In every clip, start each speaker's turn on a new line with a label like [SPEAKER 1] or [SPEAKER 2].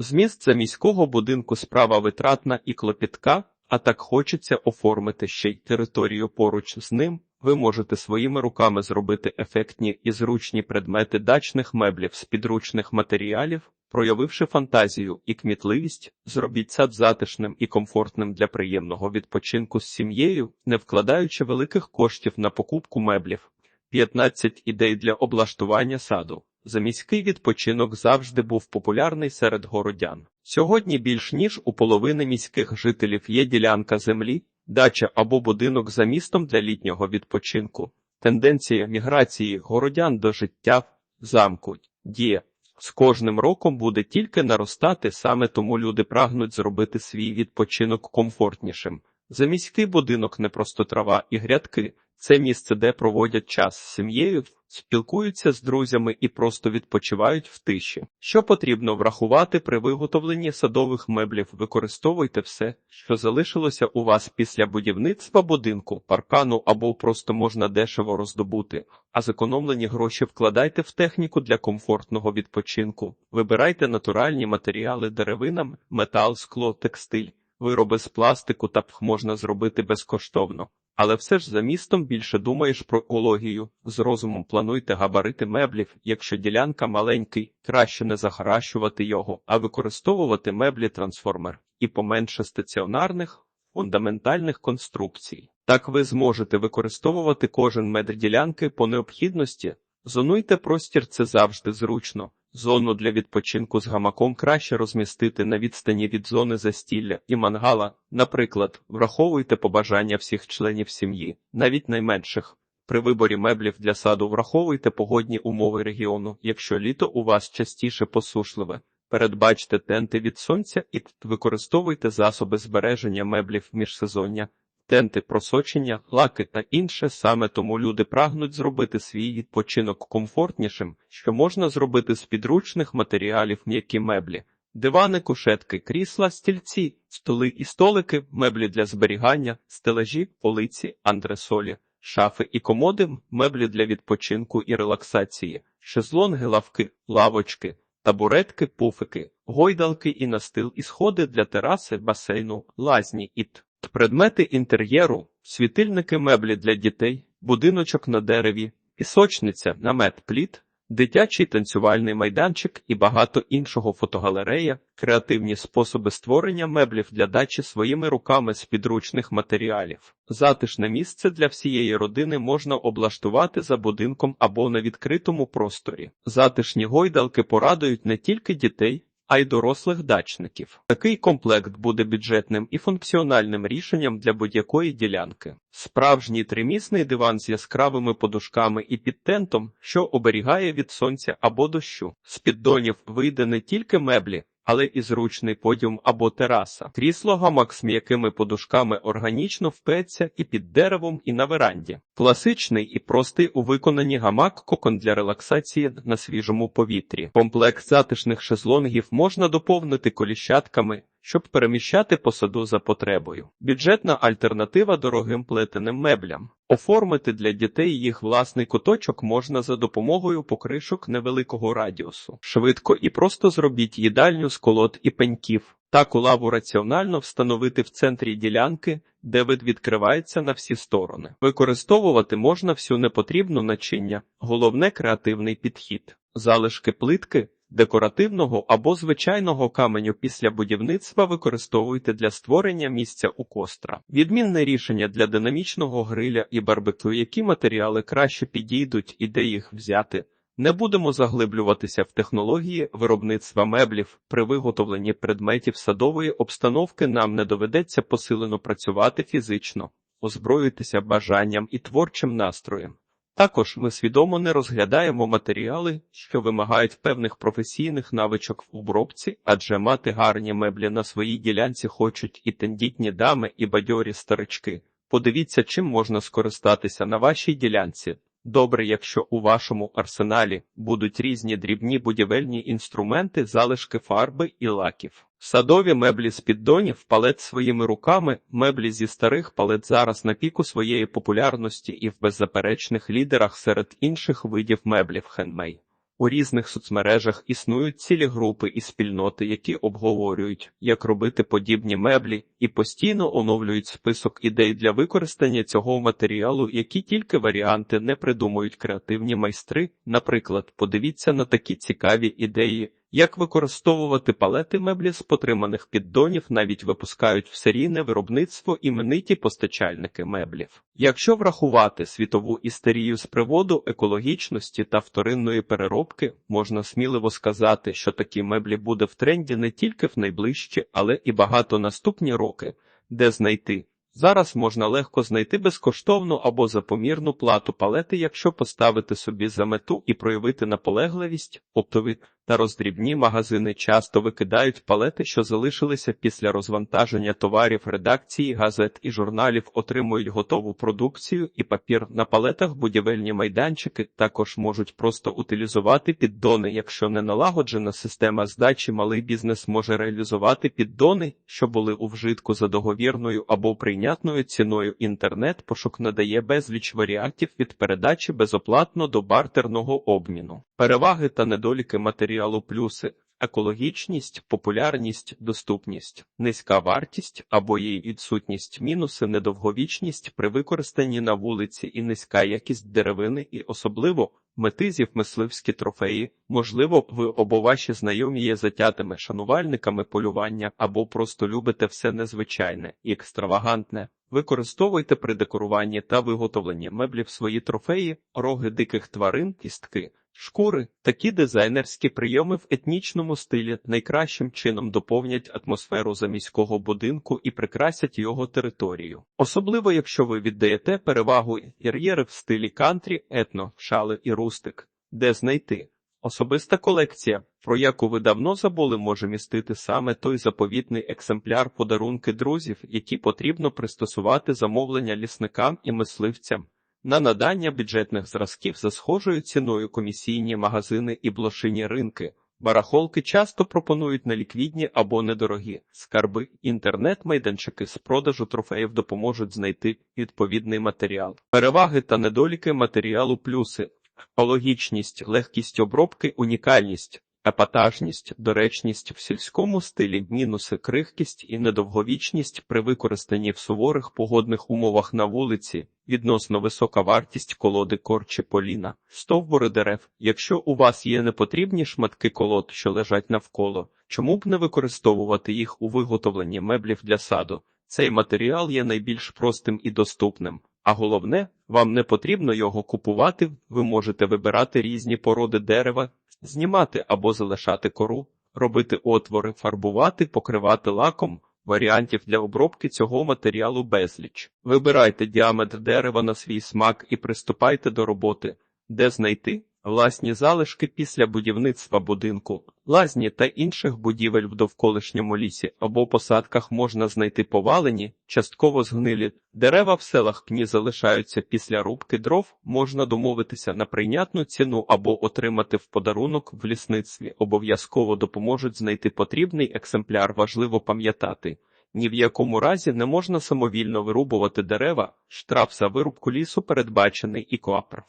[SPEAKER 1] Зміст заміського будинку справа витратна і клопітка, а так хочеться оформити ще й територію поруч з ним. Ви можете своїми руками зробити ефектні і зручні предмети дачних меблів з підручних матеріалів, проявивши фантазію і кмітливість, зробіть сад затишним і комфортним для приємного відпочинку з сім'єю, не вкладаючи великих коштів на покупку меблів. 15 ідей для облаштування саду. Заміський відпочинок завжди був популярний серед городян. Сьогодні більш ніж у половини міських жителів є ділянка землі, дача або будинок за містом для літнього відпочинку. Тенденція міграції городян до життя в замку діє. З кожним роком буде тільки наростати, саме тому люди прагнуть зробити свій відпочинок комфортнішим. Заміський будинок не просто трава і грядки, це місце, де проводять час з сім'єю, спілкуються з друзями і просто відпочивають в тиші. Що потрібно врахувати при виготовленні садових меблів, використовуйте все, що залишилося у вас після будівництва будинку, паркану або просто можна дешево роздобути, а зекономлені гроші вкладайте в техніку для комфортного відпочинку. Вибирайте натуральні матеріали деревина, метал, скло, текстиль. Вироби з пластику та пх можна зробити безкоштовно. Але все ж за містом більше думаєш про екологію. З розумом плануйте габарити меблів. Якщо ділянка маленький, краще не захаращувати його, а використовувати меблі трансформер і поменше стаціонарних фундаментальних конструкцій. Так ви зможете використовувати кожен метр ділянки по необхідності. Зонуйте простір, це завжди зручно. Зону для відпочинку з гамаком краще розмістити на відстані від зони застілля і мангала. Наприклад, враховуйте побажання всіх членів сім'ї, навіть найменших. При виборі меблів для саду враховуйте погодні умови регіону, якщо літо у вас частіше посушливе. Передбачте тенти від сонця і використовуйте засоби збереження меблів міжсезоння. Тенти, просочення, лаки та інше саме тому люди прагнуть зробити свій відпочинок комфортнішим, що можна зробити з підручних матеріалів м'які меблі, дивани, кушетки, крісла, стільці, столи і столики, меблі для зберігання, стелажі, полиці, андресолі, шафи і комоди, меблі для відпочинку і релаксації, шезлонги, лавки, лавочки, табуретки, пуфики, гойдалки і настил і сходи для тераси, басейну, лазні і т. Предмети інтер'єру, світильники меблі для дітей, будиночок на дереві, пісочниця, намет пліт, дитячий танцювальний майданчик і багато іншого фотогалерея, креативні способи створення меблів для дачі своїми руками з підручних матеріалів. Затишне місце для всієї родини можна облаштувати за будинком або на відкритому просторі. Затишні гойдалки порадують не тільки дітей а й дорослих дачників. Такий комплект буде бюджетним і функціональним рішенням для будь-якої ділянки. Справжній тримісний диван з яскравими подушками і підтентом, що оберігає від сонця або дощу. З піддонів вийде не тільки меблі, але і зручний подіум або тераса. Крісло гамак з м'якими подушками органічно впеться і під деревом, і на веранді. Класичний і простий у виконанні гамак кокон для релаксації на свіжому повітрі. Комплект затишних шезлонгів можна доповнити коліщатками. Щоб переміщати посаду за потребою, бюджетна альтернатива дорогим плетеним меблям. Оформити для дітей їх власний куточок можна за допомогою покришок невеликого радіусу. Швидко і просто зробіть їдальню з колод і пеньків. Таку лаву раціонально встановити в центрі ділянки, де вид відкривається на всі сторони. Використовувати можна всю непотрібну начиння, головне креативний підхід, залишки плитки. Декоративного або звичайного каменю після будівництва використовуйте для створення місця у костра. Відмінне рішення для динамічного гриля і барбекю, які матеріали краще підійдуть і де їх взяти. Не будемо заглиблюватися в технології виробництва меблів. При виготовленні предметів садової обстановки нам не доведеться посилено працювати фізично, озброїтися бажанням і творчим настроєм. Також ми свідомо не розглядаємо матеріали, що вимагають певних професійних навичок в обробці, адже мати гарні меблі на своїй ділянці хочуть і тендітні дами, і бадьорі старички. Подивіться, чим можна скористатися на вашій ділянці. Добре, якщо у вашому арсеналі будуть різні дрібні будівельні інструменти, залишки фарби і лаків. Садові меблі з піддонів, палет своїми руками, меблі зі старих палет зараз на піку своєї популярності і в беззаперечних лідерах серед інших видів меблів хендмей. У різних соцмережах існують цілі групи і спільноти, які обговорюють, як робити подібні меблі, і постійно оновлюють список ідей для використання цього матеріалу, які тільки варіанти не придумують креативні майстри. Наприклад, подивіться на такі цікаві ідеї. Як використовувати палети меблі з потриманих піддонів навіть випускають в серійне виробництво імениті постачальники меблів. Якщо врахувати світову істерію з приводу екологічності та вторинної переробки, можна сміливо сказати, що такі меблі буде в тренді не тільки в найближчі, але і багато наступні роки, де знайти. Зараз можна легко знайти безкоштовну або за помірну плату палети, якщо поставити собі за мету і проявити наполегливість, оптові та роздрібні магазини часто викидають палети, що залишилися після розвантаження товарів редакції газет і журналів, отримують готову продукцію і папір на палетах. Будівельні майданчики також можуть просто утилізувати піддони. Якщо не налагоджена система здачі, малий бізнес може реалізувати піддони, що були у вжитку за договірною або прийнятною ціною. Інтернет-пошук надає безліч варіантів від передачі безоплатно до бартерного обміну. Переваги та недоліки матеріалу плюси. Екологічність, популярність, доступність, низька вартість або її відсутність, мінуси, недовговічність при використанні на вулиці і низька якість деревини, і особливо метизів мисливські трофеї. Можливо, ви або ваші знайомі є затятими шанувальниками полювання, або просто любите все незвичайне і екстравагантне. Використовуйте при декоруванні та виготовленні меблів свої трофеї, роги диких тварин, кістки. Шкури, такі дизайнерські прийоми в етнічному стилі найкращим чином доповнять атмосферу заміського будинку і прикрасять його територію. Особливо, якщо ви віддаєте перевагу інтер'єри в стилі кантрі, етно, шали і рустик, де знайти. Особиста колекція, про яку ви давно забули, може містити саме той заповітний екземпляр подарунки друзів, які потрібно пристосувати замовлення лісникам і мисливцям. На надання бюджетних зразків за схожою ціною комісійні магазини і блошині ринки. Барахолки часто пропонують неліквідні або недорогі скарби. Інтернет-майданчики з продажу трофеїв допоможуть знайти відповідний матеріал. Переваги та недоліки матеріалу плюси. Екологічність, легкість обробки, унікальність, епатажність, доречність в сільському стилі, мінуси, крихкість і недовговічність при використанні в суворих погодних умовах на вулиці, відносно висока вартість колоди корчі поліна, стовбури дерев. Якщо у вас є непотрібні шматки колод, що лежать навколо, чому б не використовувати їх у виготовленні меблів для саду? Цей матеріал є найбільш простим і доступним. А головне, вам не потрібно його купувати, ви можете вибирати різні породи дерева, знімати або залишати кору, робити отвори, фарбувати, покривати лаком. Варіантів для обробки цього матеріалу безліч. Вибирайте діаметр дерева на свій смак і приступайте до роботи, де знайти власні залишки після будівництва будинку, лазні та інших будівель в довколишньому лісі або посадках можна знайти повалені, частково згнилі. Дерева в селах пні залишаються після рубки дров, можна домовитися на прийнятну ціну або отримати в подарунок в лісництві. Обов'язково допоможуть знайти потрібний екземпляр. Важливо пам'ятати. Ні в якому разі не можна самовільно вирубувати дерева, штраф за вирубку лісу передбачений і коапров.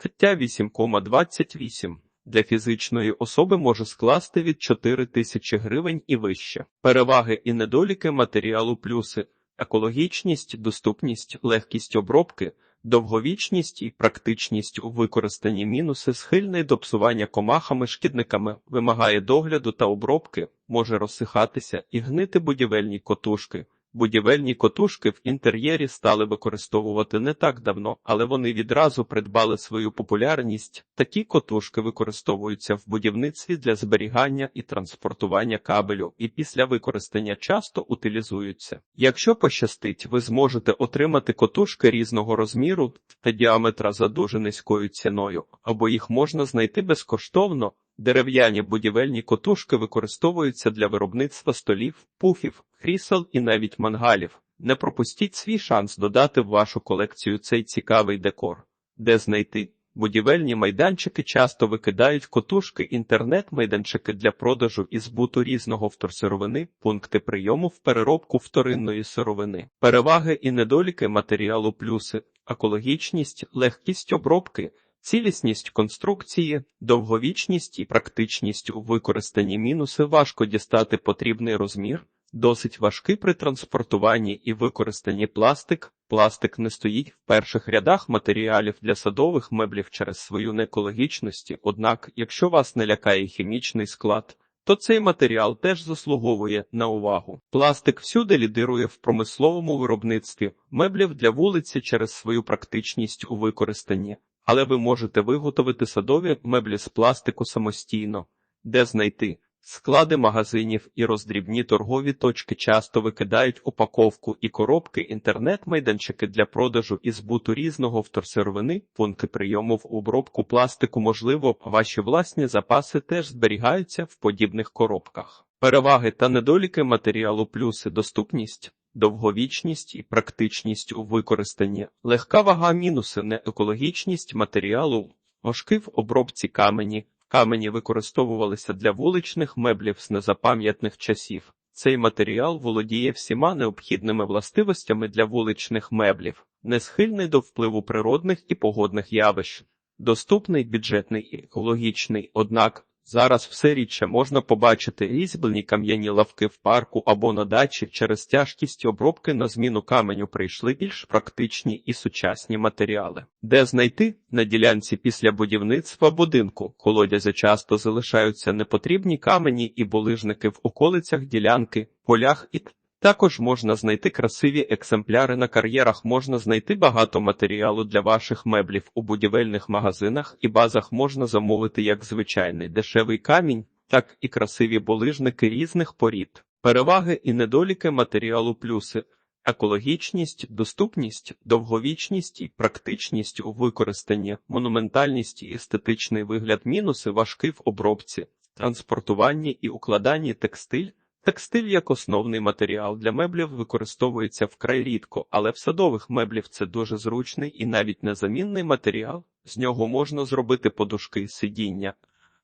[SPEAKER 1] Стаття 8,28 для фізичної особи може скласти від 4 тисячі гривень і вище. Переваги і недоліки матеріалу плюси, екологічність, доступність, легкість обробки, довговічність і практичність у використанні мінуси, схильний до псування комахами, шкідниками, вимагає догляду та обробки, може розсихатися і гнити будівельні котушки. Будівельні котушки в інтер'єрі стали використовувати не так давно, але вони відразу придбали свою популярність. Такі котушки використовуються в будівництві для зберігання і транспортування кабелю, і після використання часто утилізуються. Якщо пощастить, ви зможете отримати котушки різного розміру та діаметра за дуже низькою ціною, або їх можна знайти безкоштовно. Дерев'яні будівельні котушки використовуються для виробництва столів, пуфів, крісел і навіть мангалів. Не пропустіть свій шанс додати в вашу колекцію цей цікавий декор. Де знайти? Будівельні майданчики часто викидають котушки, інтернет-майданчики для продажу і збуту різного вторсировини, пункти прийому в переробку вторинної сировини, переваги і недоліки матеріалу плюси, екологічність, легкість обробки, Цілісність конструкції, довговічність і практичність у використанні мінуси важко дістати потрібний розмір, досить важкий при транспортуванні і використанні пластик. Пластик не стоїть в перших рядах матеріалів для садових меблів через свою неекологічності, однак, якщо вас не лякає хімічний склад, то цей матеріал теж заслуговує на увагу. Пластик всюди лідирує в промисловому виробництві меблів для вулиці через свою практичність у використанні, але ви можете виготовити садові меблі з пластику самостійно, де знайти. Склади магазинів і роздрібні торгові точки часто викидають упаковку і коробки інтернет-майданчики для продажу і збуту різного вторсировини, пункти прийому в обробку пластику, можливо, ваші власні запаси теж зберігаються в подібних коробках. Переваги та недоліки матеріалу плюси доступність, довговічність і практичність у використанні, легка вага мінуси, неекологічність матеріалу, важкий в обробці камені, Камені використовувалися для вуличних меблів з незапам'ятних часів. Цей матеріал володіє всіма необхідними властивостями для вуличних меблів, не схильний до впливу природних і погодних явищ, доступний бюджетний і екологічний, однак Зараз все рідше можна побачити різьблені кам'яні лавки в парку або на дачі. Через тяжкість обробки на зміну каменю прийшли більш практичні і сучасні матеріали, де знайти? На ділянці після будівництва будинку. Колодязі часто залишаються непотрібні камені і булижники в околицях ділянки, полях і також можна знайти красиві екземпляри на кар'єрах, можна знайти багато матеріалу для ваших меблів у будівельних магазинах і базах можна замовити як звичайний дешевий камінь, так і красиві болижники різних порід. Переваги і недоліки матеріалу плюси. Екологічність, доступність, довговічність і практичність у використанні, монументальність і естетичний вигляд мінуси важкий в обробці, транспортуванні і укладанні текстиль, Текстиль як основний матеріал для меблів використовується вкрай рідко, але в садових меблів це дуже зручний і навіть незамінний матеріал. З нього можна зробити подушки, сидіння,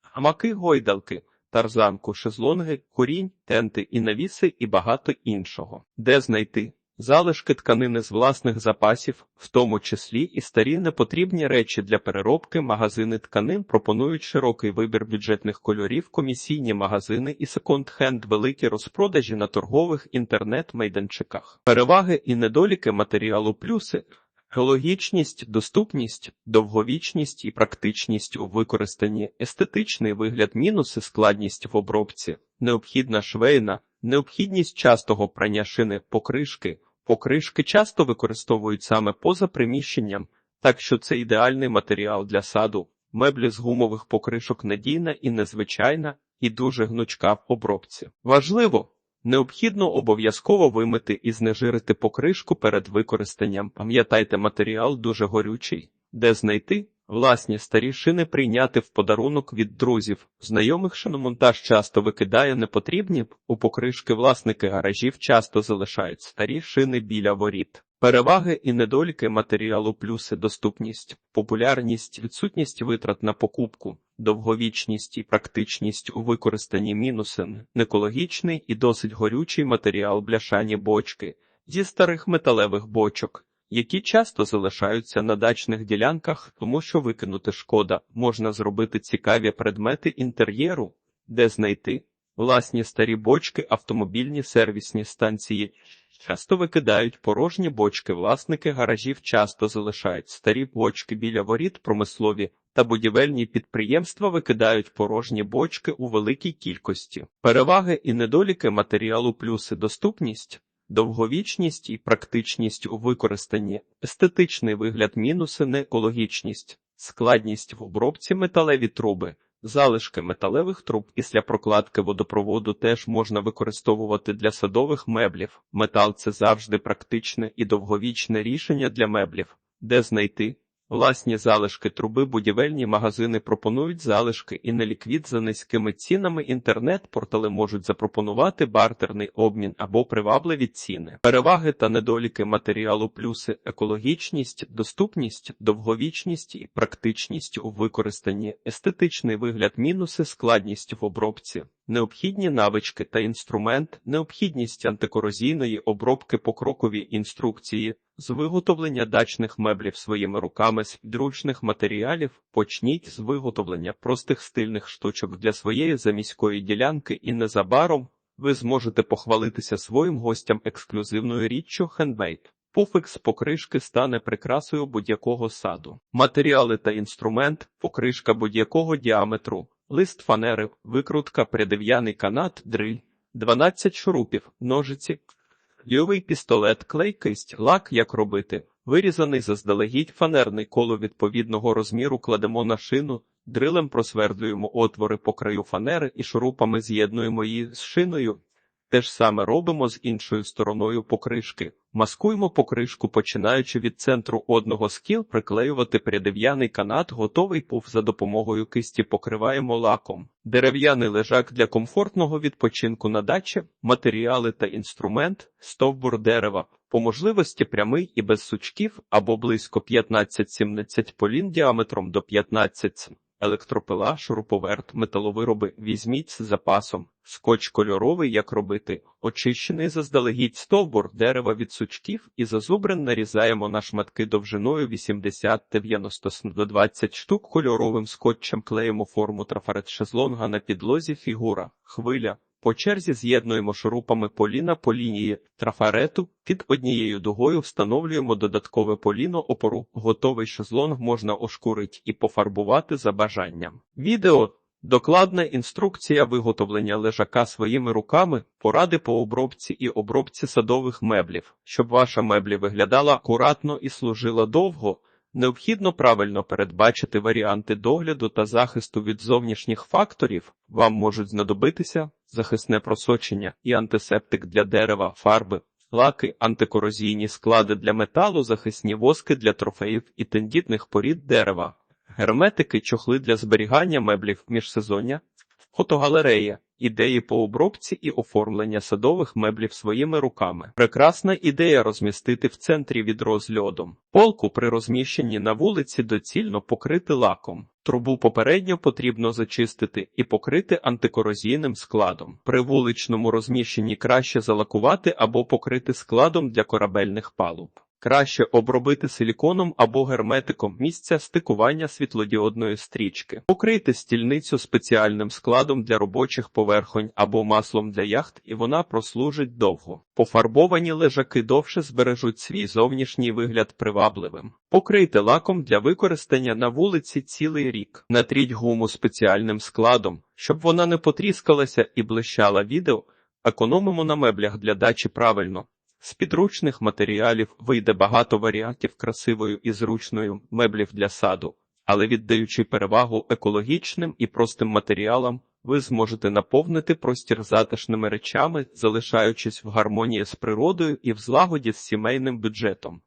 [SPEAKER 1] гамаки, гойдалки, тарзанку, шезлонги, корінь, тенти і навіси і багато іншого. Де знайти? Залишки тканини з власних запасів, в тому числі і старі непотрібні речі для переробки, магазини тканин пропонують широкий вибір бюджетних кольорів, комісійні магазини і секонд-хенд великі розпродажі на торгових інтернет-майданчиках. Переваги і недоліки матеріалу плюси. Геологічність, доступність, довговічність і практичність у використанні, естетичний вигляд, мінуси, складність в обробці, необхідна швейна, необхідність частого прання шини покришки, Покришки часто використовують саме поза приміщенням, так що це ідеальний матеріал для саду. Меблі з гумових покришок надійна і незвичайна, і дуже гнучка в обробці. Важливо, необхідно обов'язково вимити і знежирити покришку перед використанням. Пам'ятайте, матеріал дуже горючий, де знайти Власні старі шини прийняти в подарунок від друзів, знайомих шиномонтаж часто викидає непотрібні, у покришки власники гаражів часто залишають старі шини біля воріт. Переваги і недоліки матеріалу, плюси, доступність, популярність, відсутність витрат на покупку, довговічність і практичність у використанні мінуси, некологічний і досить горючий матеріал бляшані бочки зі старих металевих бочок які часто залишаються на дачних ділянках, тому що викинути шкода, можна зробити цікаві предмети інтер'єру, де знайти власні старі бочки, автомобільні сервісні станції. Часто викидають порожні бочки, власники гаражів часто залишають старі бочки біля воріт промислові та будівельні підприємства викидають порожні бочки у великій кількості. Переваги і недоліки матеріалу плюси доступність довговічність і практичність у використанні, естетичний вигляд мінуси, неекологічність, складність в обробці металеві труби. Залишки металевих труб після прокладки водопроводу теж можна використовувати для садових меблів. Метал це завжди практичне і довговічне рішення для меблів, де знайти Власні залишки труби будівельні магазини пропонують залишки і неліквід за низькими цінами. Інтернет-портали можуть запропонувати бартерний обмін або привабливі ціни, переваги та недоліки матеріалу, плюси, екологічність, доступність, довговічність і практичність у використанні, естетичний вигляд, мінуси, складність в обробці. Необхідні навички та інструмент, необхідність антикорозійної обробки покрокові інструкції, З виготовлення дачних меблів своїми руками з підручних матеріалів почніть з виготовлення простих стильних штучок для своєї заміської ділянки і незабаром ви зможете похвалитися своїм гостям ексклюзивною річчю хендмейд. Пуфик з покришки стане прикрасою будь-якого саду. Матеріали та інструмент, покришка будь-якого діаметру, лист фанери, викрутка, придев'яний канат, дриль, 12 шурупів, ножиці, Льовий пістолет, клейкість, лак, як робити. Вирізаний заздалегідь фанерний коло відповідного розміру кладемо на шину, дрилем просвердлюємо отвори по краю фанери і шурупами з'єднуємо її з шиною. Те ж саме робимо з іншою стороною покришки. Маскуємо покришку, починаючи від центру одного з кіл, приклеювати придев'яний канат, готовий пуф за допомогою кисті покриваємо лаком. Дерев'яний лежак для комфортного відпочинку на дачі, матеріали та інструмент, стовбур дерева, по можливості прямий і без сучків або близько 15-17 полін діаметром до 15 см. Електропила, шуруповерт, металовироби візьміть з запасом, скотч кольоровий, як робити, очищений заздалегідь стовбур дерева від сучків і зазубрин нарізаємо на шматки довжиною 80-90 см до 20 штук кольоровим скотчем клеїмо форму трафарет шезлонга на підлозі фігура, хвиля. По черзі з'єднуємо шурупами поліна по лінії трафарету, під однією дугою встановлюємо додаткове поліно опору. Готовий шезлонг можна ошкурити і пофарбувати за бажанням. Відео Докладна інструкція виготовлення лежака своїми руками, поради по обробці і обробці садових меблів. Щоб ваша меблі виглядала акуратно і служила довго, необхідно правильно передбачити варіанти догляду та захисту від зовнішніх факторів. Вам можуть знадобитися захисне просочення і антисептик для дерева, фарби, лаки, антикорозійні склади для металу, захисні воски для трофеїв і тендітних порід дерева. Герметики, чохли для зберігання меблів міжсезоння, фотогалерея, ідеї по обробці і оформлення садових меблів своїми руками. Прекрасна ідея розмістити в центрі відро з льодом. Полку при розміщенні на вулиці доцільно покрити лаком. Трубу попередньо потрібно зачистити і покрити антикорозійним складом. При вуличному розміщенні краще залакувати або покрити складом для корабельних палуб. Краще обробити силіконом або герметиком місця стикування світлодіодної стрічки. Покрийте стільницю спеціальним складом для робочих поверхонь або маслом для яхт, і вона прослужить довго. Пофарбовані лежаки довше збережуть свій зовнішній вигляд привабливим. Покрийте лаком для використання на вулиці цілий рік. Натріть гуму спеціальним складом, щоб вона не потріскалася і блищала відео. Економимо на меблях для дачі правильно. З підручних матеріалів вийде багато варіантів красивою і зручною меблів для саду, але віддаючи перевагу екологічним і простим матеріалам, ви зможете наповнити простір затишними речами, залишаючись в гармонії з природою і в злагоді з сімейним бюджетом.